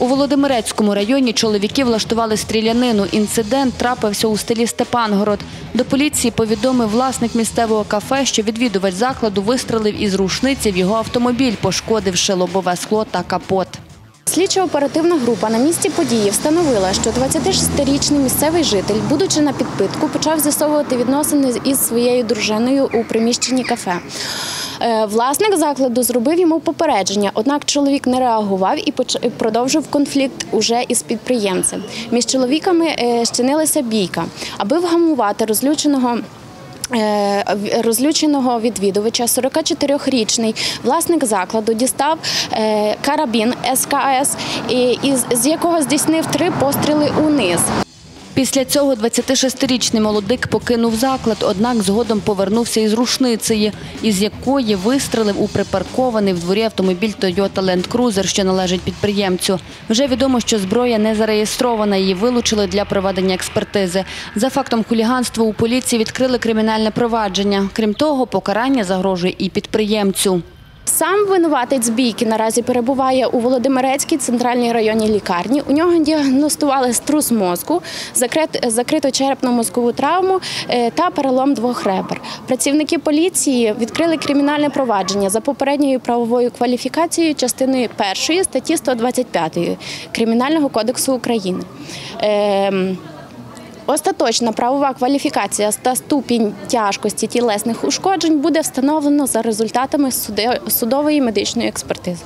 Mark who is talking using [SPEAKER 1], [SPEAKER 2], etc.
[SPEAKER 1] У Володимирецькому районі чоловіки влаштували стрілянину. Інцидент трапився у селі Степангород. До поліції повідомив власник місцевого кафе, що відвідувач закладу вистрелив із рушниці в його автомобіль, пошкодивши лобове скло та капот.
[SPEAKER 2] Слідчо-оперативна група на місці події встановила, що 26-річний місцевий житель, будучи на підпитку, почав з'ясовувати відносини із своєю дружиною у приміщенні кафе. Е, Власник закладу зробив йому попередження, однак чоловік не реагував і продовжив конфлікт уже із підприємцем. Між чоловіками е, щинилася бійка, аби вгамувати розлюченого. Е, Розлюченого відвідувача 44-річний власник закладу дістав карабін СКС, з якого здійснив три постріли униз.
[SPEAKER 1] Після цього 26-річний молодик покинув заклад, однак згодом повернувся із рушницею, із якої вистрелив у припаркований в дворі автомобіль Toyota Land Cruiser, що належить підприємцю. Вже відомо, що зброя не зареєстрована, її вилучили для проведення експертизи. За фактом хуліганства у поліції відкрили кримінальне провадження. Крім того, покарання загрожує і підприємцю.
[SPEAKER 2] Сам винуватець бійки наразі перебуває у Володимирецькій центральній районній лікарні. У нього діагностували струс мозку, закрит- закриту черепно-мозкову травму е, та перелом двох ребер. Працівники поліції відкрили кримінальне провадження за попередньою правовою кваліфікацією частиною першої статті 125 Кримінального кодексу України. Остаточна правова кваліфікація та ступінь тяжкості тілесних ушкоджень буде встановлено за результатами судової медичної експертизи.